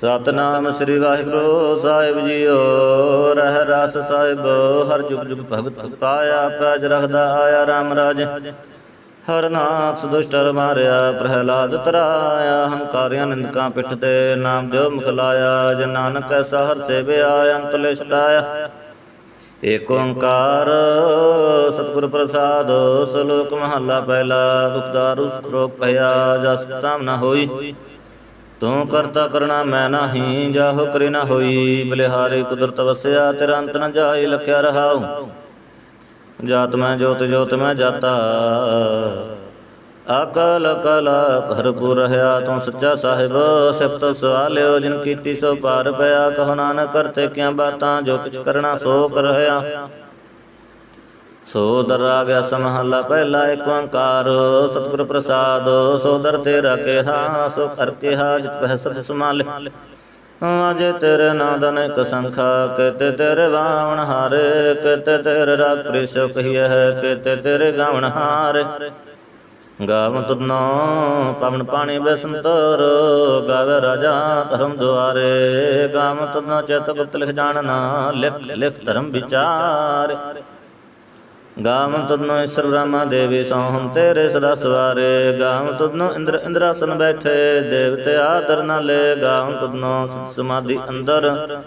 ਸਤਨਾਮ ਸ੍ਰੀ ਵਾਹਿਗੁਰੂ ਸਾਹਿਬ ਜੀਓ। ਰਹਿ ਰਸ ਸਾਹਿਬ, ਹਰ ਜੁਗ ਜੁਗ ਭਗਤ ਭਗਤ ਪਾਇਆ, ਪੈਜ ਰਖਦਾ ਆਇਆ RAM ਰਾਜ। ਹਰ ਨਾਥ ਦੁਸ਼ਟਰ ਮਾਰਿਆ, ਪ੍ਰਹਿਲਾਦ ਤਰਾਇਆ, ਹੰਕਾਰਿਆਂ ਨਿੰਦਕਾਂ ਪਿੱਠ ਤੇ ਨਾਮ ਦਿਓ ਮੁਖ ਲਾਇਆ, ਜਨ ਨਾਨਕ ਐਸਾ ਹਰ ਸੇਵਿਆ, ਅੰਤ ਲੈ ਏਕ ਓੰਕਾਰ, ਸਤਿਗੁਰ ਪ੍ਰਸਾਦ, ਸਲੋਕ ਮਹੱਲਾ ਪਹਿਲਾ ਦੁਖਦਾਰ ਉਸ ਰੋਗ ਭਇਆ, ਜਸ ਤਾਮ ਨ ਹੋਈ। ਤੂੰ ਕਰਤਾ ਕਰਣਾ ਮੈਂ ਨਹੀਂ, ਜਾਹੋ ਕਰੇ ਨਾ ਹੋਈ। ਬਲਿਹਾਰੇ ਕੁਦਰਤ ਵਸਿਆ, ਤੇਰਾ ਅੰਤ ਨ ਜਾਈ ਲਖਿਆ ਰਹਾਉ। ਜਾਤ ਮੈਂ, ਜੋਤ ਜੋਤ ਮੈਂ ਜਾਤਾ। ਅਕਲ ਕਲਾ ਭਰਪੂਰ ਰਹਾ ਤੂੰ ਸੱਚਾ ਸਾਹਿਬ। ਸਿਫਤ ਸਵਾਲਿਓ, ਜਿਨ ਕੀਤੀ ਸੋ ਪਾਰ ਪਿਆ, ਕਹੋ ਨਾਨਕ, ਕਰਤੇ ਕਿਆ ਬਾਤਾਂ, ਜੋ ਕੁਛ ਕਰਨਾ ਸੋ ਕਰ ਰਹਾ। ਸੋ ਦਰ ਆ ਗਿਆ ਸਮਹੱਲਾ ਪਹਿਲਾ ਏਕ ਓੰਕਾਰ, ਸਤਿਗੁਰ ਪ੍ਰਸਾਦ ਸੋ ਦਰ ਤੇਰਾ ਕਿਹਾ ਸੋ ਕਰ ਕਿਹਾ, ਜਿਤ ਪਹਿ ਸਭ ਸਮਾਲੇ ਅਜੇ ਤੇਰੇ ਨਾਮ ਇਕ ਅਨੇਕ ਸੰਖਾ, ਕਿਤੇ ਤੇਰੇ ਵਾਵਣ ਹਾਰੇ, ਕਿਤੇ ਤੇਰੇ ਰਾਗ ਪ੍ਰਿਸੋ ਕਹੀਏ ਹੈ ਕਿਤੇ ਤੇਰੇ ਗਾਵਣ ਹਾਰੇ। ਗਾਵ ਤੁਧਨੋ ਪਵਨ ਪਾਣੀ ਬਸੰਤਰ, ਗਾਵੇ ਰਾਜਾ ਧਰਮ ਦੁਆਰੇ। ਗਾਵ ਤੁਧਨੋ ਚੇਤ ਗੁਪਤ ਲਿਖ ਜਾਣਨਾ, ਲਿਖ ਲਿਖ ਧਰਮ ਵਿਚਾਰ। ਗਾਮ ਤੁਧਨੋ ਈਸ਼ਰ ਬ੍ਰਹਮਾ ਦੇਵੀ ਸੋਹਮ ਤੇਰੇ ਸਦਾ ਸਵਾਰੇ। ਗਾਮ ਤੁਧਨੋ ਇੰਦਰ ਇੰਦਰਾਸਨ ਬੈਠੇ ਦੇਵਤੇ ਆਦਰ ਨਾਲੇ। ਗਾਵ ਤੁਧਨੋ ਸਮਾਧੀ ਅੰਦਰ।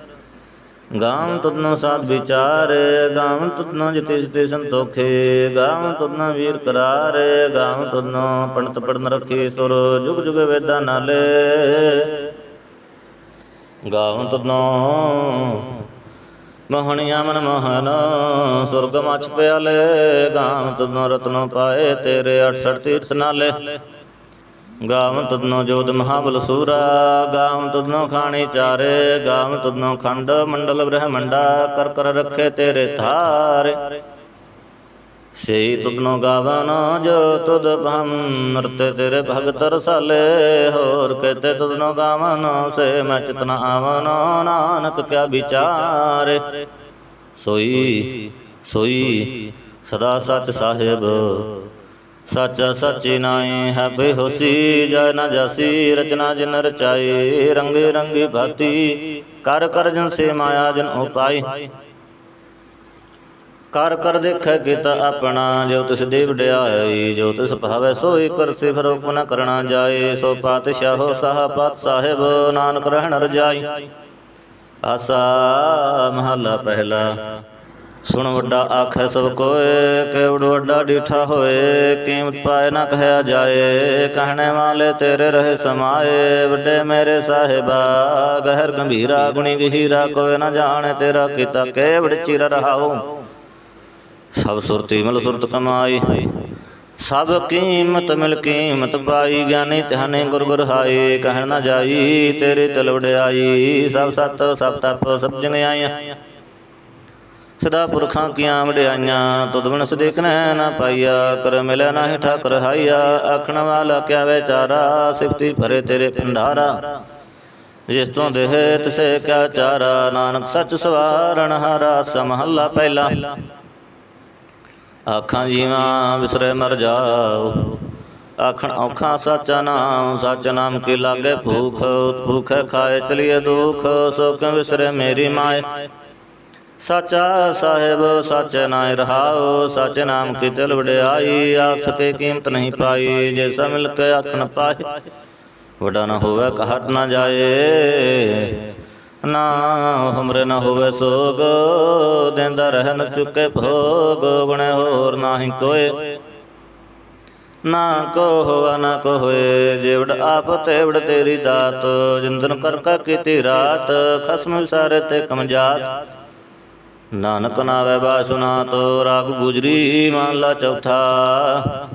ਗਾਮ ਤੁਧਨੋ ਸਾਧ ਵਿਚਾਰੇ। ਗਾਮ ਤੁਧਨੋ ਜਿਤੇ ਸਤੇ ਸੰਤੋਖੇ। ਗਾਮ ਤੁਧਨੋ ਵੀਰ ਕਰਾਰੇ। ਗਾਮ ਤੁਧਨੋ ਪੰਡਤ ਪੜਨ ਰਖੇ ਸੁਰ। ਜੁਗ ਜੁਗ ਵੇਦਾਂ ਨਾਲੇ। ਗਾਮ ਤੁਧਨੋ ਮੋਹਣਿਆ ਮਨ ਮੋਹਨ, ਸੁਰਗ ਮਛ ਪਿਆਲੇ ਗਾਮ ਤੁਧਨੋ ਰਤਨੋ ਪਾਏ ਤੇਰੇ 68 ਤੀਰਥ ਨਾਲੇ। ਗਾਮ ਤਦਨੋ ਜੋਤ ਮਹਾਬਲ ਸੂਰਾ ਗਾਮ ਤਦਨੋ ਖਾਣੀ ਚਾਰੇ ਗਾਮ ਤਦਨੋ ਖੰਡ ਮੰਡਲ ਬ੍ਰਹਮੰਡਾ, ਕਰ ਕਰ ਰੱਖੇ ਤੇਰੇ ਥਾਰੇ ਸੇ ਤੁਧਨੋ ਗਾਵਨ ਜੋ ਤੁਧ ਭਮ ਨਰਤੇ ਤੇਰੇ ਭਗਤ ਰਸਾਲੇ, ਹੋਰ ਕਹਤੇ ਤੁਧਨੋ ਗਾਵਨ ਸੇ, ਮੈਂ ਚਿਤਨਾ ਆਵਨ ਨਾਨਕ ਕਿਆ ਵਿਚਾਰੇ। ਸੋਈ ਸੋਈ, ਸਦਾ ਸਚ ਸਾਹਿਬ, ਸੱਚਾ ਸੱਚੀ ਨਾਏ ਹੈ ਬੇਹੋਸੀ, ਜੈ ਨਾ ਜਾਸੀ, ਰਚਨਾ ਜਿਨ ਰਚਾਈ, ਰੰਗੇ ਰੰਗੀ ਭਾਤੀ, ਕਰ ਕਰ ਜਨ ਸੇ ਮਾਇਆ ਜਨ ਉਪਾਈ। ਕਰ ਕਰ ਦੇਖੈ ਕੀਤਾ ਆਪਣਾ, ਜੋ ਤਿਸ ਦੇ ਵਡਿਆਈ, ਜੋ ਤਿਸ ਭਾਵੈ ਸੋਈ ਕਰਸੇ ਫਿਰ ਹੁਕਮ ਕਰਣਾ ਜਾਏ, ਸੋ ਪਾਤਸ਼ਾਹੋ ਸਾਹ ਪਾਤ ਸਾਹਿਬ, ਨਾਨਕ ਰਹਿਣ ਰਜਾਈ। ਆਸਾ ਮਹੱਲਾ ਪਹਿਲਾ, ਸੁਣ ਵੱਡਾ ਆਖੈ ਸਭ ਕੋਏ, ਕੇਵੜ ਵੱਡਾ ਡੀਠਾ ਹੋਏ, ਕੀਮਤ ਪਾਏ ਨਾ ਕਹਿਆ ਜਾਏ, ਕਹਿਣੇ ਵਾਲੇ ਤੇਰੇ ਰਹੇ ਸਮਾਏ, ਵੱਡੇ ਮੇਰੇ ਸਾਹਿਬਾ, ਗਹਿਰ ਗੰਭੀਰਾ, ਗੁਣੀ ਗਹੀਰਾ, ਕੋਏ ਨਾ ਜਾਣੇ ਤੇਰਾ ਕੀਤਾ, ਕੇਵੜ ਚਿਰ ਰਹਾਉ। ਸਭ ਸੁਰਤੀ ਮਿਲ ਸੁਰਤ ਕਮਾਈ। ਸਭ ਕੀਮਤ ਮਿਲ ਕੀਮਤ ਪਾਈ, ਗਿਆਨੀ ਧਿਆਨੇ ਗੁਰ ਗੁਰ ਹਾਏ ਕਹਿਣ ਨਾ ਜਾਈ, ਤੇਰੇ ਤਲ ਵਡਿਆਈ, ਸਭ ਸਤ, ਸਭ ਤਪ, ਸਭ ਜੰਗਿਆਈਆਂ। ਸਦਾ ਪੁਰਖਾਂ ਕੀਆਂ ਵਡਿਆਈਆਂ, ਤੁਧ ਬਿਨ ਸਦੇਖਣਾ ਨਾ ਪਾਈਆ, ਕਰ ਮਿਲਿਆ ਨਾਹੀ ਠਾਕਰ ਹਾਈਆ, ਆਖਣ ਵਾਲਾ ਕਿਆ ਵਿਚਾਰਾ, ਸਿਫਤੀ ਭਰੇ ਤੇਰੇ ਭੰਡਾਰਾ। ਜਿਸ ਤੋਂ ਦੇਹ ਤਿਸੇ ਕਿਆ ਚਾਰਾ, ਨਾਨਕ ਸੱਚ ਸਵਾਰਨ ਹਾਰਾ, ਸਮਹੱਲਾ ਪਹਿਲਾ। ਆਖਾਂ ਜੀਵਾਂ ਵਿਸਰੇ ਮਰ ਜਾਓ। ਆਖਣ ਔਖਾ ਸਾਚਾ ਨਾਮ, ਸੱਚ ਨਾਮ ਕੀ ਲਾਗੇ ਭੂਖ ਭੂਖ ਖਾਏ ਚਲੀਏ ਦੁਖ ਸੋ ਵਿਸਰੇ ਮੇਰੀ ਮਾਏ। ਸਾਚਾ ਸਾਹਿਬ, ਸੱਚ ਨਾਇ ਰਹਾਓ, ਸੱਚ ਨਾਮ ਕੀ ਤਿਲ ਵਡਿਆਈ, ਆਖ ਕੇ ਕੀਮਤ ਨਹੀਂ ਪਾਈ, ਜੇ ਸਭ ਮਿਲ ਕੇ ਆਖਣ ਪਾਏ। ਵਡਾ ਨਾ ਹੋਵੇ ਕਹਟ ਨਾ ਜਾਏ। ਨਾ ਹਮਰੇ ਨਾ ਹੋਵੇ ਸੋਗ, ਦੇਂਦਾ ਰਹਿ ਚੁੱਕੇ ਭੋਗ, ਗੁਣੇ ਹੋਰ ਨਾਹੀ ਕੋਏ। ਨਾ ਕੋ ਹੋਵਾ ਨਾ ਕੋ ਹੋਏ, ਜਿਵੜ ਆਪ ਤੇਵੜ ਤੇਰੀ ਦਾਤ, ਜਿੰਦਨ ਕਰ ਕਾ ਕੀਤੀ ਰਾਤ, ਖਸਮ ਸਾਰੇ ਤੇ ਕਮਜਾਤ ਨਾਨਕ ਨਾਵੇ ਬਾ ਸੁਨਾ ਤੋ ਰਾਗ ਗੁਜਰੀ ਮਹਲਾ ਚੌਥਾ।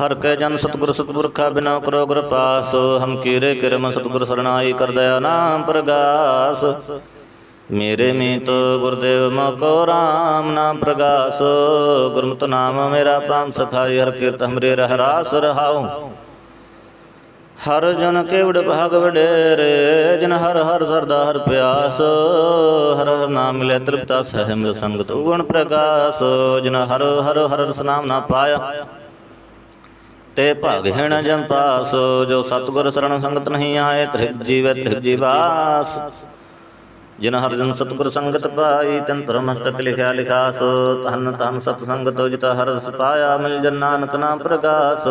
ਹਰ ਕੈ ਜਨ ਸਤਿਗੁਰ ਸਤਿਪੁਰਖਾ ਬਿਨਾ ਕਰੋ ਗੁਰ ਪਾਸ ਹਮ ਕੀਰੇ ਕਿਰਮ ਸਤਿਗੁਰ ਸਰਣਾਈ ਕਰ ਦਇਆ ਨਾਮ ਪ੍ਰਗਾਸ। ਮੇਰੇ ਮੀਤ ਗੁਰਦੇਵ ਮਕੋ ਰਾਮ ਨਾਮ ਪ੍ਰਗਾਸ। ਗੁਰਮਤਿ ਨਾਮ ਮੇਰਾ ਪ੍ਰਾਨ ਸਖਾਈ, ਹਰ ਕੀਰਤ ਹਮਰੇ ਰਹਿ ਰਾਸ ਰਹਾਉ। ਹਰ ਜਨ ਕੇਵੜ ਭਾਗ ਵਡੇਰੇ, ਜਿਨ ਹਰ ਹਰ ਸਰਦਾ ਹਰ ਪਿਆਸ। ਹਰ ਹਰ ਨਾਮ ਮਿਲੇ ਤ੍ਰਿਪਤਾ ਸਹਿਮ ਸੰਗਤ ਗੁਣ ਪ੍ਰਕਾਸ਼ ਜਿਨ ਹਰ ਹਰ ਹਰ ਰਸ ਨਾਮ ਨਾ ਪਾਇਆ ਤੇ ਭਾਗਹਿਣ ਜਮ ਪਾਸ, ਜੋ ਸਤਗੁਰ ਸਰਣ ਸੰਗਤ ਨਹੀਂ ਆਏ ਤ੍ਰਿਗ ਜੀਵੈ ਤ੍ਰਿਗ ਜੀਵਾਸ। ਜਿਨ ਹਰਿ ਜਨ ਸਤਗੁਰ ਸੰਗਤ ਪਾਈ, ਤਨ ਧਰਮ ਮਸਤਕ ਲਿਖਿਆ ਲਿਖਾਸ। ਤਨ ਤਨ ਸਤ ਸੰਗਤ ਉਜਤ ਹਰ ਰਸ ਮਿਲ ਜਨ ਨਾਨਕ ਨਾਮ ਪ੍ਰਗਾਸ।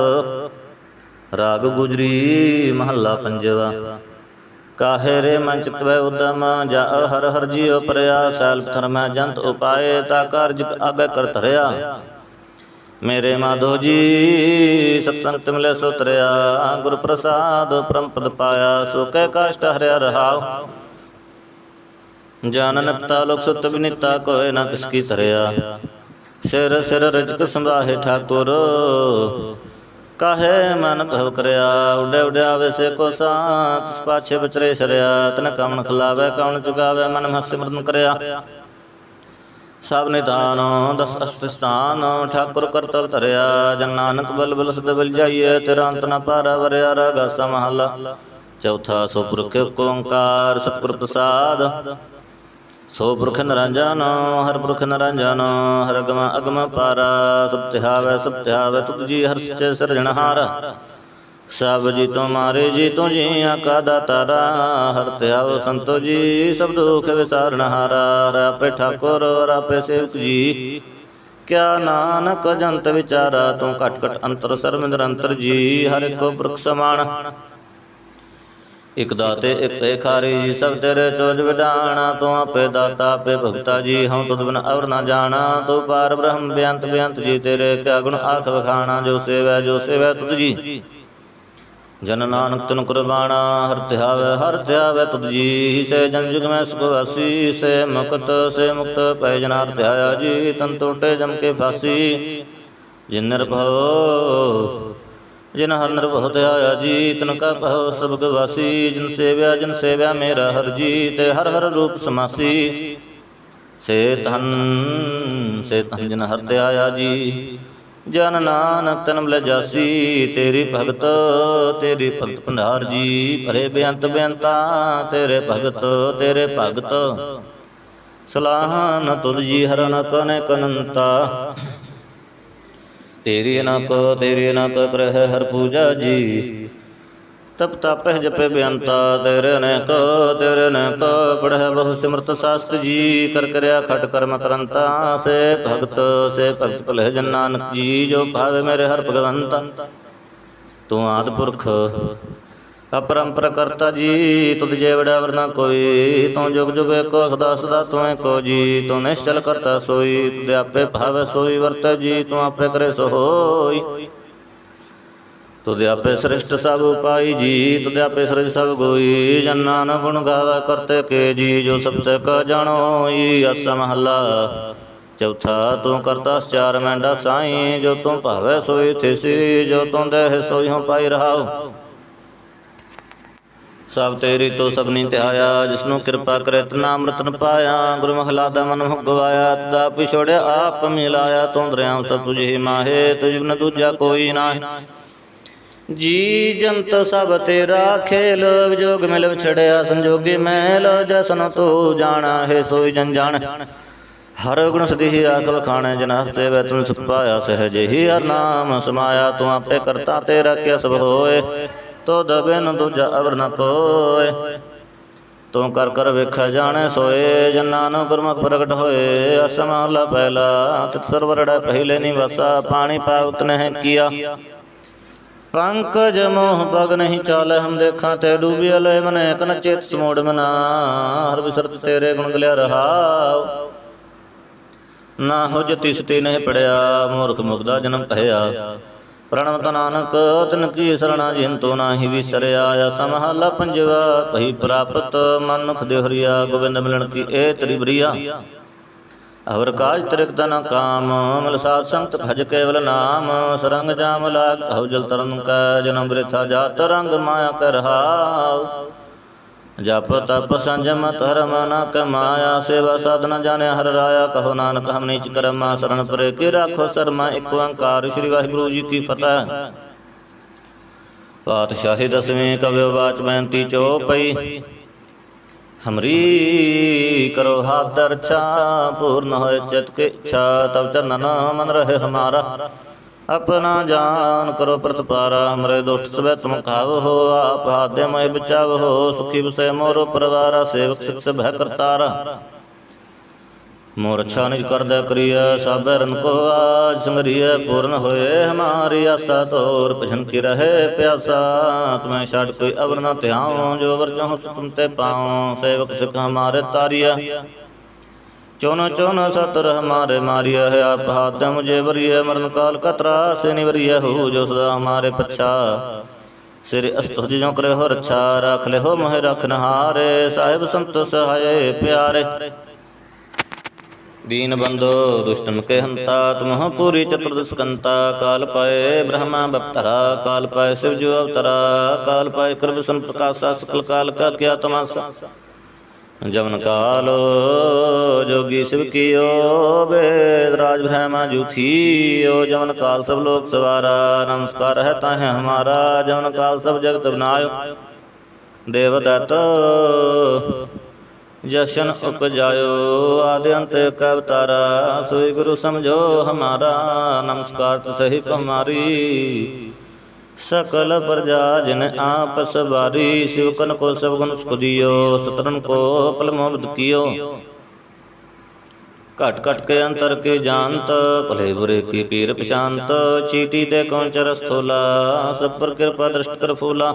ਰਾਗ ਗੁਜਰੀ ਮਹੱਲਾ ਪੰਜਵਾ। ਕਾਹੇ ਰੇ ਮਨ ਚਿਤਵੈ ਉਦਮ, ਜਾ ਹਰ ਹਰ ਜੀਉ ਪਰਿਆ ਸੈਲ ਧਰਮੈ ਜੰਤ ਉਪਾਏ, ਤਾ ਕਾਰਜ ਆਗੇ ਕਰ ਧਰਿਆ। ਮੇਰੇ ਮਾਧੋ ਜੀ, ਸਤਸੰਗ ਮਿਲੇ ਸੋ ਤਰਿਆ, ਗੁਰ ਪ੍ਰਸਾਦ ਪਰਮ ਪਦ ਪਾਇਆ, ਸੋ ਕਹਿ ਕਾਸ਼ਟ ਹਰਿਆ ਰਹਾਉ। ਜਨ ਨਪਤਾ ਲੋਕ ਸੁਤ ਬਿਨਿਤਾ ਕੋਇ ਨਾ ਕਿਸ ਕੀ ਤਰਿਆ। ਸਿਰ ਸਿਰ ਰਜਕ ਸੰਭਾਹੇ ਠਾਕੁਰ, ਕਾਹੇ ਮਨ ਭਵ ਕਰਿਆ। ਉਡੇ ਉਡਿਆ ਸੇ ਕੋ ਸਾਤ ਪਾਛੇ ਬਚਰੇ ਸਰਿਆ, ਤਨ ਕਮਨ ਖਲਾਵੇ ਕਵਣ ਚੁਗਾਵੇ ਮਨ ਮਹਸ ਸਿਮਰਨ ਕਰਿਆ। ਸਭ ਨਿਦਾਨ ਦਸ ਅਸ਼ਟ ਠਾਕੁਰ ਕਰਤਲ ਧਰਿਆ, ਜਨ ਨਾਨਕ ਬਲ ਬਲ ਸਦ ਬਲ ਜਾਈਏ ਤੇਰਾ ਅੰਤ ਨ ਪਾਰਾ ਵਰਿਆ ਰਗਾ ਸਮਹਲਾ ਚੌਥਾ ਸੋ ਪੁਰਖ ਏਕ ਓੰਕਾਰ, ਸਤਿਗੁਰ ਪ੍ਰਸਾਦ। ਸੋ ਪੁਰਖ ਨਿਰੰਜਨ ਹਰ ਪੁਰਖ ਨਿਰੰਜਨ ਹਰ ਅਗਮ ਅਗਮ ਪਾਰਾ, ਸਭ ਤਿਹਾਵੈ ਸਭ ਤਿਹਾਵੈ ਤੁਧ ਜੀ ਹਰ ਸਚੇ ਸਿਰਜਣਹਾਰ। ਸਭ ਜੀ ਤੁਮਾਰੇ ਜੀ ਤੂੰ ਜੀ ਆਕਾ ਦਾਤਾਰਾ ਹਰ ਧਿਆਵ ਸੰਤੋ ਜੀ, ਸਭ ਦੁਖ ਵਿਸਾਰਨ ਹਾਰਾ ਹਰ ਆਪੇ ਠਾਕੁਰ ਹਰ ਸੇਵਕ ਜੀ। ਕਿਆ ਨਾਨਕ ਜੰਤ ਵਿਚਾਰਾ, ਤੂੰ ਘਟ ਘਟ ਅੰਤਰ ਸਰਬ ਨਿਰੰਤਰ ਜੀ, ਹਰ ਇੱਕੋ ਪੁਰਖ ਸਮਾਨ। ਇਕ ਦਾਤੇ, ਇਕ ਏਖਾਰੀ ਜੀ ਸਭ ਤੇਰੇ ਚੋਜ ਵਿਡਾਣਾ, ਤੂੰ ਆਪੇ ਦਾਤਾ, ਆਪੇ ਭਗਤਾ ਜੀ, ਹਉ ਤੁਧ ਬਿਨ ਅਵਰ ਨਾ ਜਾਣਾ, ਤੂੰ ਪਾਰ ਬ੍ਰਹਮ ਬੇਅੰਤ ਬੇਅੰਤ ਜੀ, ਤੇਰੇ ਕਿਆ ਗੁਣ ਆਖ ਵਖਾਣਾ, ਜੋ ਸੇਵੈ ਜੋ ਸੇਵੈ ਤੁਧ ਜੀ। ਜਨ ਨਾਨਕ ਤਨ ਕੁਰਬਾਨਾ ਹਰ ਧਿਆਵੇ ਹਰ ਧਿਆਵੇ ਤੁਧ ਸੇ ਜਨ ਜੁਗ ਮੈਂ ਸੁਖ ਵਾਸੀ, ਸੇ ਮੁਕਤ ਸੇ ਮੁਕਤ, ਪੈ ਜਨ ਹਰ ਜੀ, ਤਨ ਟੋਟੇ ਜਮ ਕੇ ਫਾਸੀ। ਜਿਨ ਨਿਰਭਉ, ਜਿਨ ਹਰ ਨਿਰਭਉ ਧਿਆਇਆ ਜੀ, ਤਨ ਕਾ ਭਉ ਸਬਗ ਵਾਸੀ। ਜਿਨ ਸੇਵਿਆ ਜਿਨ ਸੇਵਿਆ ਮੇਰਾ ਹਰ ਜੀ, ਤੇ ਹਰ ਹਰ ਰੂਪ ਸਮਾਸੀ। ਸੇ ਤਨ ਸੇ ਤਨ ਜਿਨ ਹਰ ਧਿਆਇਆ ਜੀ ਜਨ ਨਾਨਕ ਤਨ ਮਿਲ ਤੇਰੀ ਭਗਤ ਤੇਰੀ ਭਗਤ ਭੰਡਾਰ ਜੀ, ਭਰੇ ਬੇਅੰਤ ਬੇਅੰਤਾ, ਤੇਰੇ ਭਗਤ ਤੇਰੇ ਭਗਤ। ਸਲਾਹ ਨ ਤੁਧ ਜੀ ਹਰਨ ਕਨੇ ਕਨੰਤਾ ਤੇਰੀ ਅਨਕ ਤੇਰੀ ਅਨਕ ਕਰਹਿ ਹਰ ਪੂਜਾ ਜੀ ਤਪ ਤਪਹਿ ਜਪੇ ਬੇਅੰਤਾ ਤੇਰੇ ਅਨੇਕ ਤੇਰੇ ਅਨੇਕ। ਪੜਹਿ ਬਹੁ ਸਿਮਰਤ ਸਾਸਤ ਜੀ, ਕਰ ਕਰਿਆ ਖਟ ਕਰਮ ਕਰੰਤਾ। ਸੇ ਭਗਤ ਸੇ ਭਗਤ ਭਲੇ ਜਨ ਨਾਨਕ ਜੀ, ਜੋ ਭਾਵੇ ਮੇਰੇ ਹਰ ਭਗਵੰਤ। ਤੂੰ ਆਦ ਪੁਰਖ, ਅਪਰੰਪਰ ਕਰਤਾ ਜੀ, ਤੁਧ ਜੇ ਵੜਾ ਵਰਨਾ ਕੋਈ। ਤੂੰ ਜੁਗ ਜੁਗ ਏਕੋ, ਸਦਾ ਸਦਾ ਤੂੰ ਏਕੋ ਜੀ। ਤੂੰ ਨਿਸ਼ਚਲ ਕਰਤਾ ਸੋਈ, ਤੁਧ ਆਪੇ ਭਾਵੇ ਸੋਈ, ਵਰਤੈ ਜੀ, ਤੂੰ ਆਪੇ ਕਰੇ ਸੋ ਹੋਈ ਤੁਧ ਆਪੇ ਸ੍ਰਿਸ਼ਟ ਸਭ ਉਪਾਈ ਜੀ ਤੁਧ ਆਪੇ ਸ੍ਰਿਜ ਸਭ ਗੋਈ। ਜਨ ਨਾਨਕ ਗੁਣ ਗਾਵੇ ਕਰਤੇ ਕੇ ਜੀ, ਜੋ ਸਭ ਸੇ ਕਾ ਜਾਣੋਈ। ਅਸ ਮਹੱਲਾ ਚੌਥਾ, ਤੂੰ ਕਰਤਾ ਚਾਰ ਮੈਂਡਾ ਸਾਈ, ਜੋ ਤੂੰ ਭਾਵੇ ਸੋਈ ਥਿਸੀ, ਜੋ ਤੂੰ ਦੇਹ ਸੋਈ ਹਉ ਪਾਈ ਰਹਾਉ। ਸਭ ਤੇਰੀ ਤੋ ਸਭਨੀ ਧਿਆਇਆ, ਜਿਸਨੂੰ ਕਿਰਪਾ ਕਰੇ ਤਨਾ ਅੰਮ੍ਰਿਤਨ ਪਾਇਆ ਗੁਰੂ ਮਖਲਾ ਦਾ ਮਨ ਮੁਖ ਗਵਾਇਆ ਤਾ ਪਿਛੋੜਿਆ ਆਪ ਮਿਲਾਇਆ। ਤੂੰ ਦਰਿਆਮ ਸਭ ਤੁਝੇ ਮਾਹੇ, ਤੁਝ ਬਿਨ ਦੂਜਾ ਕੋਈ ਨਾਹੀ। ਜੀ ਜੰਤ ਸਭ ਤੇਰਾ ਖੇਲ, ਵਿਜੋਗ ਮਿਲ ਵਿਛੜਿਆ, ਸੰਜੋਗੀ ਮੈਲ, ਜਸਨ ਤੂੰ ਜਾਣਾ ਹੈ ਸੋਈ ਜਨ ਜਾਣ ਹਰ ਗੁਣ ਸਦੀ ਆਖ ਵਖਾਣੇ ਜਨ ਹਸਤੇ ਵੈ ਤੁਮ ਸੁਖ ਪਾਇਆ ਹਰ ਨਾਮ ਸਮਾਇਆ ਤੂੰ ਆਪੇ ਕਰਤਾ ਤੇਰਾ ਕਿਆ ਸਭ ਹੋਏ ਤੋ ਦਬੇ ਨ ਦੂਜਾ ਅਵਰ ਨ ਕੋਏ। ਤੂੰ ਕਰ ਕਰ ਵੇਖਿਆ ਜਾਣੇ ਸੋਏ ਜਨ ਨੂੰ ਗੁਰਮੁਖ ਪ੍ਰਗਟ ਹੋਏ ਅਸਮਾਲਾ ਪਹਿਲਾ ਤਿਤ ਸਰਵਰੜਾ ਪਹਿਲੇ ਨਿਵਾਸਾ, ਪਾਣੀ ਪਾਵਤ ਨਹਿ ਕੀਆ। ਪੰਕਜ ਮੋਹ ਪਗ ਨਹੀਂ ਚਾਲੇ, ਹਮ ਦੇਖਾਂ ਤੇ ਡੂਬਿਆ ਲੈ ਮਨੇ ਕਨ ਚੇਤ ਸਮੋੜ ਮਨਾ, ਹਰ ਬਿਸਰਤ ਤੇਰੇ ਗੁਣ ਗਲਿਆ ਰਹਾਉ। ਨਾ ਹੋ ਜਤੀ ਸਤੀ ਨਹੀਂ ਪੜਿਆ, ਮੂਰਖ ਮੁਗਦਾ ਜਨਮ ਕਹਿਆ ਪ੍ਰਣਵਤ ਨਾਨਕ, ਤਨ ਕੀ ਸਰਣਾ ਜਿੰਤੋ ਨਾਹੀ ਵਿਸਰਿਆ ਆ ਸਮਹਲਾ ਪੰਜਵਾ, ਭਈ ਪ੍ਰਾਪਤ ਮਨੁਖ ਦੇਹਰੀਆ ਗੋਬਿੰਦ ਮਿਲਣ ਕੀ ਏ ਤਰੀ ਬਰੀਆ ਅਵਰ ਕਾਜ ਤ੍ਰਿਕ ਤਨ ਕਾਮ ਮਲ ਸਾਧ ਸੰਗਤ ਭਜ ਕੇਵਲ ਨਾਮ, ਸਰੰਗ ਜਾਮ ਲਾਗ ਹਉ ਜਲ ਤਰਨ ਕੈ, ਜਨਮ ਬ੍ਰਿਥਾ ਜਾਤ ਰੰਗ ਮਾਇਆ ਕਰਹਾਉ ਜਪ ਤਪ ਸੰਜਮ ਧਰਮ ਨ ਕਮਾਇਆ ਸੇਵਾ ਸਾਧਨਾ ਜਾਣਿਆ ਹਰ ਰਾਇਆ, ਕਹੋ ਨਾਨਕ ਹਮ ਨੀਚ ਕਰਮਾ ਸਰਣ ਪਰੇ ਕੀ ਰਾਖੋ ਸਰਮਾ, ਇੱਕ ਓੰਕਾਰ, ਸ੍ਰੀ ਵਾਹਿਗੁਰੂ ਜੀ ਕੀ ਫਤਿਹ। ਪਾਤਸ਼ਾਹੀ ਦਸਵੇਂ ਕਵਿਓ ਬਾਚ ਬੈਂਤੀ ਚੋਪਈ। ਹਮਰੀ ਕਰੋ ਹਾਥ ਦਰਛਾ ਪੂਰਨ ਹੋਏ ਚਿਤ ਕੇ ਇੱਛਾ ਤਬ ਚਰਨਨ ਮਨ ਰਹੇ ਹਮਾਰਾ ਆਪਣਾ ਜਾਨ ਕਰੋ ਪ੍ਰਤਪਾਰਾ ਹਮਰੇ ਦੁਸ਼ਟ ਸਵੇ ਤੁਮ ਖਾਵ ਹੋ ਆਪ ਹਾਦੇ ਮਹਿ ਬਚਾਵ ਹੋ ਸੁਖੀ ਵਸੈ ਮੋਰੋ ਪਰਵਾਰਾ ਸੇਵਕ ਸਿਖ ਸਭੈ ਕਰਤਾਰਾ ਮੋਰ ਅੱਛਾ ਨਿਜ ਕਰਦਾ ਕਰੀਆ ਸਾਬੈ ਰਨ ਕੋ ਆਜ ਸੰਗਰੀਐ, ਪੂਰਨ ਹੋਏ ਹਮਾਰੀ ਆਸਾ, ਤੋਰ ਭਜਨ ਕੀ ਰਹੇ ਪਿਆਸਾ। ਤੁਮੈ ਛੱਡ ਕੋਈ ਅਵਰ ਨਾ ਧਿਆਉ, ਜੋ ਵਰ ਚਾਹੋ ਤੁਮ ਤੇ ਪਾਉ, ਸੇਵਕ ਸਿਖ ਹਮਾਰੇ ਤਾਰੀਆ ਚੋਨ ਚੋਨ ਸਤਰ ਹਮਾਰੇ ਮਾਰਿਆ ਹੈ ਆਪ ਹਾਥ ਮੁਝੇ ਵਰੀਏ ਮਰਨ ਕਾਲ ਕਤਰਾ ਸੇ ਨਿਵਰੀਏ ਹੋ ਜੋ ਸਦਾ ਹਮਾਰੇ ਪਛਾ। ਸਿਰ ਅਸਤੁ ਜੋ ਕਰੇ ਹੋ ਰੱਛਾ, ਰੱਖ ਲੈ ਹੋ ਮੋਹਿ ਰਖਨ ਹਾਰੇ ਸਾਹਿਬ ਸੰਤ ਸਹਾਏ ਪਿਆਰੇ। दीन बंधो दुष्टन के हंता तुम पूरी चतुर्दशकंता काल पाए ब्रह्मा बप्तरा काल पाए शिव जो अवतरा काल पाए कर विष्णु प्रकाशा सकल काल का क्या तमाशा जवन कालो जोगी शिव कियो वेद राज ब्रह्मा जूथियो जवन काल सब लोग सवारा नमस्कार है ताहे हमारा जवन काल सब जगत बनायो देवदत्त ਜਸ਼ਨ ਉਪਜਾਇਓ। ਆਦਿ ਅੰਤ ਕਬ ਸੋਈ ਗੁਰੂ ਸਮਝੋ ਹਮਾਰਾ। ਨਮਸਕਾਰ ਤਸਹੀ ਪਮਾਰੀ ਸਕਲ ਪ੍ਰਜਾ ਜਿਨ ਆਪ ਸਵਾਰੀ। ਸਿਵਕਨ ਕੋ ਸਭ ਗੁਣ ਸੁਖ ਸਤਰਨ ਕੋ ਪਲਮੋਬਦ ਕੀਓ। ਘਟ ਘਟ ਕੇ ਅੰਤਰ ਕੇ ਜਾਣਤ। ਭਲੇ ਬੁਰੇ ਕੀ ਪੀਰ ਪਛਾਨਤ ਚੀਟੀ ਤੇ ਕੌਣ ਚਰਸ ਸਭ ਪਰ ਕਿਰਪਾ ਦ੍ਰਿਸ਼ਟ ਕਰ ਫੂਲਾ।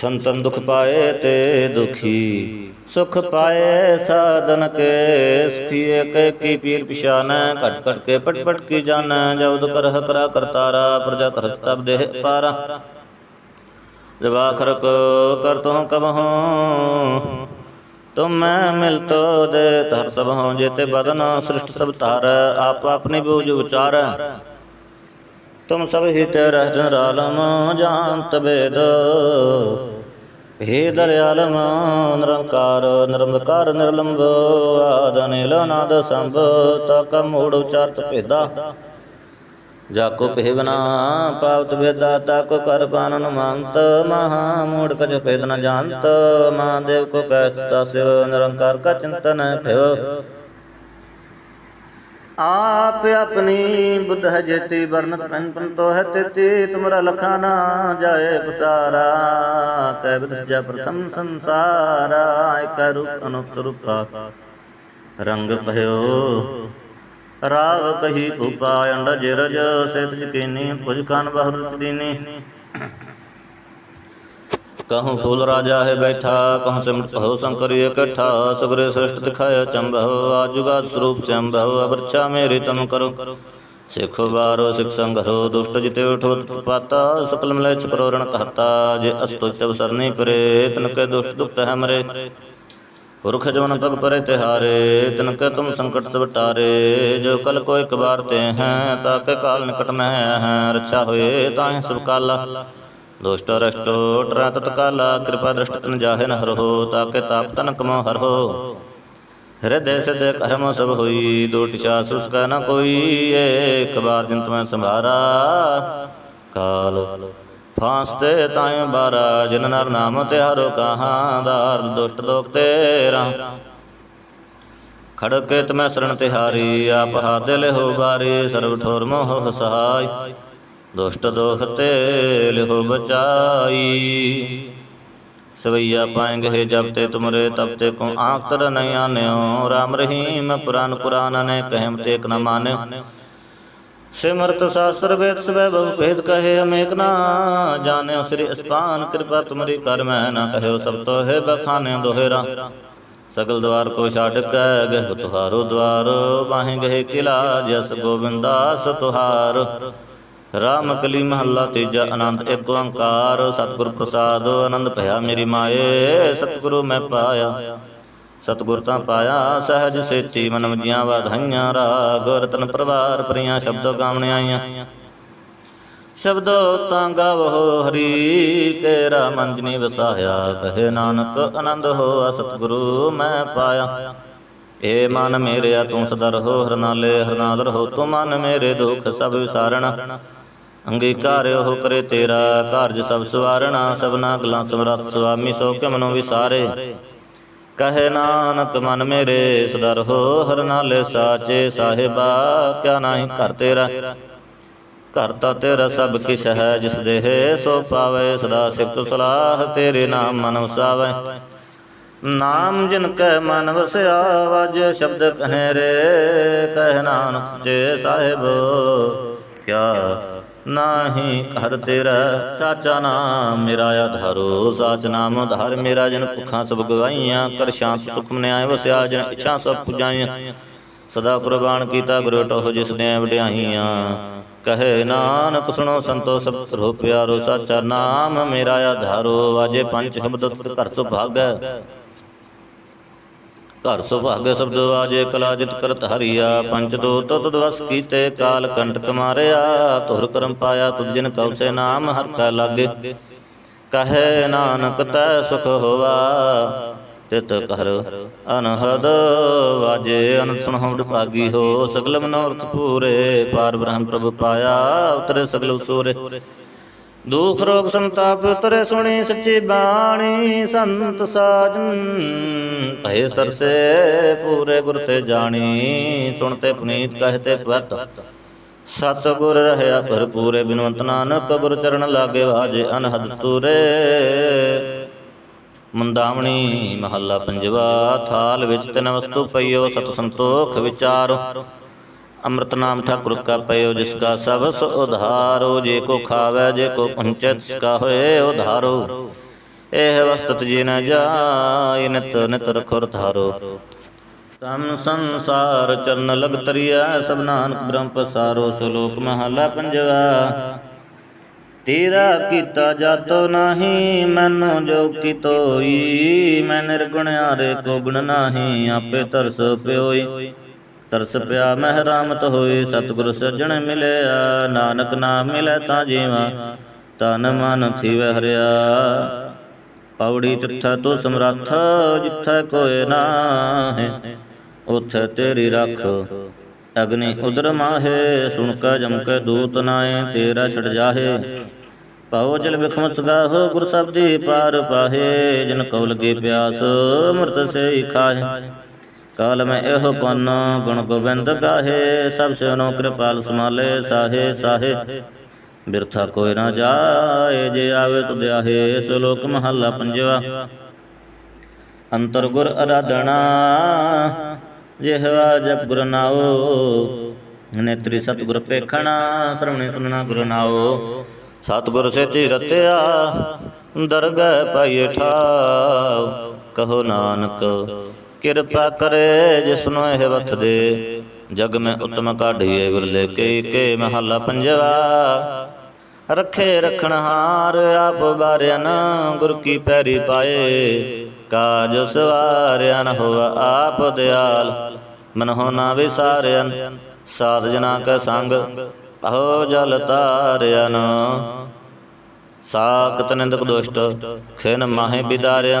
ਸੰਤਨ ਦੁਖ ਪਾਏ ਤੇ ਦੁਖੀ, ਸੁਖ ਪਾਏ ਸਾਧਨ ਕੇ, ਸੁਖੀ ਏਕ ਕੀ ਪੀਰ ਪਿਸ਼ਾਨੈ ਘਟ ਘਟ ਕੇ ਪਟ ਪਟ ਕੀ ਜਾਣੈ ਜਬਦ ਕਰਹ ਕਰਾ ਕਰਤਾਰਾ, ਪ੍ਰਜਾ ਕਰਤ ਤਬ ਦੇਹ ਪਾਰਾ। ਜਬ ਕਰਤੋ ਕਬਹੁ, ਤੁਮ ਮੈਂ ਮਿਲਤੋ ਦੇ ਤਰ ਸਭ ਹਉ ਜੇਤੇ ਬਦਨ ਸ੍ਰਿਸ਼ਟ ਸਭ ਧਾਰ, ਆਪ ਆਪਣੀ ਬੂਝ ਵਿਚਾਰ ਤੁਮ ਸਭ ਹਿਤ ਰਹਿਤ ਰਾਲਮ ਜਾਣਤ ਬੇਦ। ਹੇ ਦਰਿਆਲਮ ਨਿਰੰਕਾਰ ਨਿਰਮਕਾਰ ਨਿਰਲੰਭ ਆਦ ਅਨਿਲ ਨਾਦ ਸੰਭ, ਤਕ ਮੂੜ ਉਚਾਰਤ ਭੇਦਾ। ਜਾ ਕੋ ਪਹਿਵਨਾ ਪਾਵਤ ਵੇਦਾ ਤਾ ਕੋ ਕਰ ਪਾਨਨ ਮੰਤ, ਮਹਾ ਮੂੜ ਕਛ ਭੇਦ ਨ ਜਾਣਤ। ਮਹਾਦੇਵ ਕੋ ਕਹਿਤ ਤਸਿਵ ਨਿਰੰਕਾਰ ਕਾ ਚਿੰਤਨ ਭਿਓ ਆਪ ਆਪਣੀ ਬੁੱਧ ਜੇਤੀ ਵਰਨਤ ਪੰਪਨ ਤੋਹਿ ਤੇਤੀ ਤੁਮਰਾ ਲਖਾ ਨਾ ਜਾਏ ਪਸਾਰਾ। ਕਹਿ ਬਿਦ ਸਜਾ ਪ੍ਰਥਮ ਸੰਸਾਰਾ, ਇਕ ਰੂਪ ਅਨੁਪ ਰੂਪਾ ਰੰਗ ਭਇਓ, ਰਾਵ ਕਹੀ ਭੂਪਾ ਅੰਡ ਜਿਰਜ ਸੇਤ ਜਕੀਨੀ ਪੁਜ ਕਾਨ ਬਹਰਤ ਦੀਨੀ ਕਹੂੰ ਫੂਲ ਰਾਜਾ ਹੈ ਬੈਠਾ ਕਹੂੰ ਸਿਮਟ ਹੋ ਸੰਕਰਿ ਇਕੱਠਾ ਸਗਰੇ ਸ੍ਰਿਸ਼ਟ ਦਿਖਾਇਆ ਚੰਭਵ ਆਜੁਗਾ ਸਰੂਪ ਚੰਭਵ ਅਵਰਛਾ ਮੇਰੇ ਤਮ ਕਰੋ ਸਿਖ ਬਾਰੋ ਸਿਖ ਸੰਘਰੋ ਦੁਸ਼ਟ ਜਿਤੇ ਉਠਵਤ ਪਾਤਾ ਸਕਲ ਮਿਲੇ ਚਕਰੋ ਰਣ ਕਹਤਾ ਜੇ ਅਸਤੋ ਚਵ ਸਰਨੀ ਪਰੇ ਤਨ ਕੇ ਦੁਸ਼ਟ ਦੁਖਤ ਹੈ ਮਰੇ ਪੁਰਖ ਜਵਨ ਪਗ ਪਰੇ ਤਿਹਾਰੇ ਤਨ ਕੇ ਤੁਮ ਸੰਕਟ ਸਵਟਾਰੇ ਜੋ ਕਲ ਕੋ ਇੱਕ ਬਾਰ ਤੇ ਹੈ ਤਾਂ ਕੇ ਕਾਲ ਨਿਕਟ ਨਹਿ ਹੈ ਰੱਛਾ ਹੋਏ ਤਾਂ ਸਭ ਕਾਲਾ ਦੁਸ਼ਟ ਰਸਟੋ ਟਰੈ ਤਤਕਾਲਾ ਕਿਰਪਾ ਦ੍ਰਿਸ਼ਟ ਤਨ ਜਾਹੇ ਨ ਹਰੋ, ਤਾਕੇ ਤਾਪ ਤਨ ਕਮੋ ਹਰੋ। ਹਿਰਦੈ ਸਿਧ ਕਰਮ ਸਭ ਹੋਈ ਦੋਟ ਸੁਸ ਕਾ ਨ ਕੋਈ, ਏਕ ਬਾਰ ਜਿਨ ਤੁਮੈ ਸੰਭਾਰਾ। ਕਾਲ ਫਾਸਤੇ ਤਾਏ ਬਾਰਾ, ਜਿਨ ਨਰ ਨਾਮ ਤੇ ਹਰੋ ਕਹਾਂ, ਦਾਰ ਦੁਸ਼ਟ ਦੋਖ ਤੇਰਾ। ਖੜਕੇ ਤਮੈ ਸਰਣ ਤਿਹਾਰੀ, ਆਪ ਹਾਦੇ ਲਿਹੋ ਬਾਰੀ ਸਰਬ ਠੋਰ ਮੋਹ ਸਹਾਈ। ਦੁਸ਼ਟ ਦੋਖ ਤੇ ਲਿਹੋ ਬਚਾਈ। ਸਵਈਆ ਪਾਏਂਗੇ ਜਬ ਤੇ ਤੁਮਰੇ, ਤਬ ਤੇ ਕੋ ਆਂਖ ਤਰ ਨਹੀਂ ਆਨਿਓ। ਰਾਮ ਰਹੀਮ ਪੁਰਾਨ ਪੁਰਾਨ ਨੇ ਕਹਿਮ ਤੇ ਇਕ ਨ ਮਾਨਿਓ। ਸਿਮਰਤ ਸ਼ਾਸਤਰ ਵੇਦ ਸਵੇ ਬਹੁ ਭੇਦ ਕਹੇ ਅਮੇਕ ਨਾ। ਜਾਣਿਓ ਸ੍ਰੀ ਅਸਪਾਨ ਕਿਰਪਾ ਤੁਮਰੀ ਕਰ ਮੈਂ ਨਾ ਕਹਿਓ ਸਭ ਤੋ ਹੈ ਬਖਾਨੇ ਦੋਹਰਾ। ਸਗਲ ਦਵਾਰ ਕੋ ਛੱਡ ਕੇ ਗਹਿ ਤੁਹਾਰੋ ਦਵਾਰ। ਬਾਹੇ ਗਹਿ ਕਿਲਾ ਜਸ ਗੋਬਿੰਦਾਸ ਤੁਹਾਰ। ਰਾਮ ਕਲੀ ਮਹੱਲਾ ਤੀਜਾ ਆਨੰਦ ਏਕ ਓੰਕਾਰ। ਸਤਿਗੁਰ ਪ੍ਰਸਾਦ, ਆਨੰਦ ਭਇਆ ਮੇਰੀ ਮਾਏ। ਸਤਿਗੁਰੂ ਮੈਂ ਪਾਇਆ, ਸਤਿਗੁਰ ਤਾਂ ਪਾਇਆ। ਸਹਿਜ ਸੇਤੀ ਮਨ ਮਜੀਆਂ ਵਾਧਾਈਆਂ ਰਾਗ ਰਤਨ ਪ੍ਰਵਾਰ ਪ੍ਰਿਆ ਸ਼ਬਦੋ ਗਾਵਣ ਆਈਆਂ। ਸ਼ਬਦੋ ਤਾਂ ਗਾਵੋ ਹਰੀ ਤੇਰਾ ਮੰਜਨੀ ਵਸਾਇਆ। ਕਹੇ ਨਾਨਕ, ਆਨੰਦ ਹੋਆ ਸਤਿਗੁਰੂ ਮੈਂ ਪਾਇਆ। ਏ ਮਨ ਮੇਰਿਆ ਤੂੰ ਸਦਾ ਰਹੋ, ਹਰਨਾਲੇ, ਹਰਨਾਲ ਰਹੋ। ਤੂੰ ਮਨ ਮੇਰੇ ਦੁਖ ਸਭ ਵਿਸਾਰਣਾ। ਅੰਗੀਕਾਰ ਉਹ ਕਰੇ ਤੇਰਾ, ਕਾਰਜ ਸਭ ਸਵਾਰਣਾ, ਸਭਨਾ ਗਲਾਂ ਸਮਰੱਥ ਸੁਆਮੀ ਸੋ ਕੇ ਮਨੋ ਵਿਸਾਰੇ। ਕਹੇ ਨਾਨਕ, ਮਨ ਮੇਰੇ, ਸਦਾ ਰਹੋ ਹਰ ਨਾਲੇ ਸਾਚੇ ਸਾਹਿਬਾ, ਕਿਆ ਨਾਹੀ ਘਰ ਤੇਰਾ। ਘਰ ਤਾ ਤੇਰਾ ਸਭ ਕਿਛ ਹੈ, ਜਿਸ ਦੇਹ ਸੋ ਪਾਵੇ, ਸਦਾ ਸਿਫਤ ਸਲਾਹ ਤੇਰੇ ਨਾਮ ਮਨ ਵਸਾਵੇ ਨਾਮ ਜਿਨ ਕੈ ਮਨ ਵਸਿਆ ਵਜ ਸ਼ਬਦ ਕਹੇ ਰੇ, ਕਹਿ ਨਾਨਕ ਸਚੇ ਸਾਹਿਬ, ਕਿਆ ਨਾਹੀ ਘਰ ਤੇਰਾ ਸਾਚਾ ਨਾਮ, ਮੇਰਾ ਆਧਾਰੋ ਸਾਚ ਨਾਮ ਆਧਾਰ ਮੇਰਾ ਜਨ ਭੁੱਖਾਂ ਸਭ ਗਵਾਈਆਂ ਕਰ ਸ਼ਾਂਤ ਸੁਖ ਮਨਿਆਏ ਵਸਿਆ ਜਨ ਇੱਛਾ ਸਭ ਪੁਜਾਈਆਂ। ਸਦਾ ਕੁਰਬਾਨ ਕੀਤਾ ਗੁਰੂ ਟੋਹ ਜਿਸ ਨੇ ਵਡਿਆਈਆਂ। ਕਹੇ ਨਾਨਕ ਸੁਣੋ ਸੰਤੋ ਸਭ ਸਰੋ ਪਿਆਰੋ, ਸਾਚਾ ਨਾਮ ਮੇਰਾ ਆਧਾਰੋ ਵਾਜੇ ਪੰਜ ਸ਼ਬਦ ਘਰ ਸੁਭਾਗੈ। ਘਰ ਸੁਭਾਗੈ ਸ਼ਬਦ ਵਾਜੇ ਕਲਾ ਕਰਤ ਹਰੀਆ। ਪੰਚ ਦੋ ਤਤ ਦਵਸ ਕੀਤੇ ਕਾਲ ਕੰਟਕ ਮਾਰਿਆ। ਤੁਰ ਕਰਮ ਪਾਇਆ ਤੁਧ ਜਿਨ ਕਉ ਸੇ ਨਾਮ ਹਰ ਕਾ ਲਾਗੇ। ਕਹੇ ਨਾਨਕ ਤੈ ਸੁਖ ਹੋਵਾ ਤਿਤ ਕਰ ਅਨਹਦ ਵਾਜੇ ਅਨੰਦ ਸੁਣਹੁ ਭਾਗੀ ਹੋ। ਸਗਲ ਮਨੋਰਥ ਪੂਰੇ। ਪਾਰ ਬ੍ਰਹਮ ਪ੍ਰਭ ਪਾਇਆ। ਉਤਰੇ ਸਗਲ ਉਸੂਰੇ ਦੁਖ ਰੋਗ ਸੰਤਾਪ ਉਤਰੇ ਸੁਣੀ ਸੱਚੀ ਬਾਣੀ, ਸੰਤ ਸਾਜਨ। ਭਏ ਸਰਸੇ ਪੂਰੇ ਗੁਰ ਤੇ ਜਾਣੀ ਸੁਣਤੇ ਪੁਨੀਤ ਕਹਤੇ ਪਵਤ ਸਤ ਗੁਰ ਰਹਿਆ ਭਰਪੂਰੇ, ਬਿਨਵੰਤ ਨਾਨਕ, ਗੁਰ ਚਰਨ ਲਾਗੇ ਵਾਜੇ ਅਨਹਦ ਤੂਰੇ। ਮੰਦਾਵਣੀ ਮਹੱਲਾ ਪੰਜਵਾ, ਥਾਲ ਵਿੱਚ ਤਿਨ ਵਸਤੂ ਪਈਓ, ਸਤ ਸੰਤੋਖ ਵਿਚਾਰੋ। ਅੰਮ੍ਰਿਤ ਨਾਮ ਠਾਕੁਰ ਕਾ ਪਇਓ, ਜਿਸ ਕਾ ਸਭ ਸੋ ਉਧਾਰੋ, ਜੇ ਕੋ ਖਾਵੇ, ਜੇ ਕੋ ਪਹੁੰਚੈ ਤਿਸ ਕਾ ਹੋਏ ਉਧਾਰੋ। ਇਹ ਵਸਤਤ ਜੀ ਨ ਜਾਇ ਨਿਤ ਨਿਤ ਰਖੁਰ ਧਾਰੋ। ਤਮ ਸੰਸਾਰ ਚਰਨ ਲਗ ਤਰੀਆ ਸਭ ਨਾਨਕ ਬ੍ਰਹਮ ਪਸਾਰੋ, ਸਲੋਕ ਮਹਲਾ ਪੰਜਵਾ। ਤੇਰਾ ਕੀਤਾ ਜਾਤੋ ਨਾਹੀ, ਮੈਨੂੰ ਜੋ ਕੀਤੋਈ ਮੈਂ ਨਿਰਗੁਣ ਆਰੇ ਕੋ ਗੁਣ ਨਾਹੀ, ਆਪੇ ਤਰਸ ਪਿਓਈ। ਤਰਸ ਪਿਆ ਮਹਿ ਰਾਮਤ ਹੋਈ, ਸਤਿਗੁਰ ਸੱਜਣ ਮਿਲਿਆ, ਨਾਨਕ ਨਾਮ ਮਿਲੈ ਤਾਂ ਜੀਵਾ, ਤਨ ਮਨ ਥੀਵੈ ਹਰਿਆ। ਪੌੜੀ ਤਿੱਥਾ ਤੋ ਸਮਰੱਥ, ਜਿੱਥੈ ਕੋਇ ਨਾਹੀ, ਉਥੇ ਤੇਰੀ ਰੱਖ। ਅਗਨੀ ਉਦਰ ਮਾਹੇ, ਸੁਣ ਕਾ ਜਮ ਕੇ ਦੂਤ ਨਾਏ ਤੇਰਾ ਛੜ ਜਾਹੇ। ਪਾਉ ਜਲ ਬਿਖਮ ਸਗਾਹੋ, ਗੁਰ ਸਬਦੀ ਪਾਰ ਪਾਹੇ, ਜਨ ਕਉ ਲਗੇ ਪਿਆਸ ਅੰਮ੍ਰਿਤ ਸੇ ਖਾਹੇ। ਕਾਲ ਮੈਂ ਇਹੋ ਪੰਨ, ਗੁਣ ਗੋਬਿੰਦ ਗਾਹੇ, ਸਭ ਸਿਨੋ ਕਿਰਪਾਲ ਸਮਾਲੇ ਸਾਹੇ ਸਾਹੇ। ਬਿਰਥਾ ਕੋਈ ਨਾ ਜਾਏ, ਜੇ ਆਵੇ ਤੁਧ ਆਹੇ ਸਲੋਕ ਮਹੱਲਾ ਪੰਜਵਾ। ਅੰਤਰ ਗੁਰ ਅਰਾਧਣਾ ਜਿਹਵਾ ਜਪ ਗੁਰ ਨਾਉ। ਨੇਤਰੀ ਸਤਿਗੁਰ ਪੇਖਣਾ ਸਰਵਣੇ ਸੁਨਣਾ ਗੁਰ ਨਾਉ। ਸਤਿਗੁਰ ਸੇਤੀ ਰਤਿਆ, ਦਰਗਹਿ ਪਾਈਏ ਠਾਉ। ਕਹੋ ਨਾਨਕ ਕਿਰਪਾ ਕਰੇ ਜਿਸਨੂੰ ਇਹ ਵਕਤ ਦੇ। ਜਗ ਮੈਂ ਉਤਮ ਕਾਢੀਏ, ਗੁਰ ਲੈ ਕੇ ਕੇ ਮਹੱਲਾ ਪੰਜਵਾ। ਰੱਖੇ ਰਖਣ ਹਾਰ ਆਪ ਬਾਰਿਆ ਨਾ, ਗੁਰ ਕੀ ਪੈਰੀ ਪਾਏ। ਕਾਜ ਸਵਾਰਿਆ ਨ ਆਪ ਦਿਆਲ। ਮਨ ਹੋ ਨਾ ਵਿਸਾਰਿਆ ਸਾਧ ਜਨਾ ਕੈ ਸੰਗ, ਅਹੋ ਜਲ ਤਾਰਿਆਨ ਨ। ਸਾਖਤ ਨਿੰਦਕ ਦੁਸ਼ਟ, ਖਿਨ ਮਾਹੇ ਬਿਦਾਰਿਆ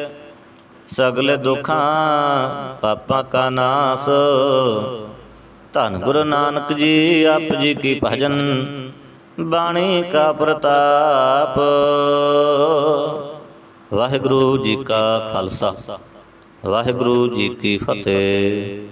ਸਗਲੇ ਦੁਖਾਂ ਪਾਪਾਂ ਕਾ ਨਾਸ। ਧੰਨ ਗੁਰੂ ਨਾਨਕ ਜੀ ਆਪ ਜੀ ਕੀ ਭਜਨ। ਬਾਣੀ ਕਾ ਪ੍ਰਤਾਪ। ਵਾਹਿਗੁਰੂ ਜੀ ਕਾ ਖਾਲਸਾ। ਵਾਹਿਗੁਰੂ ਜੀ ਕੀ ਫਤਿਹ।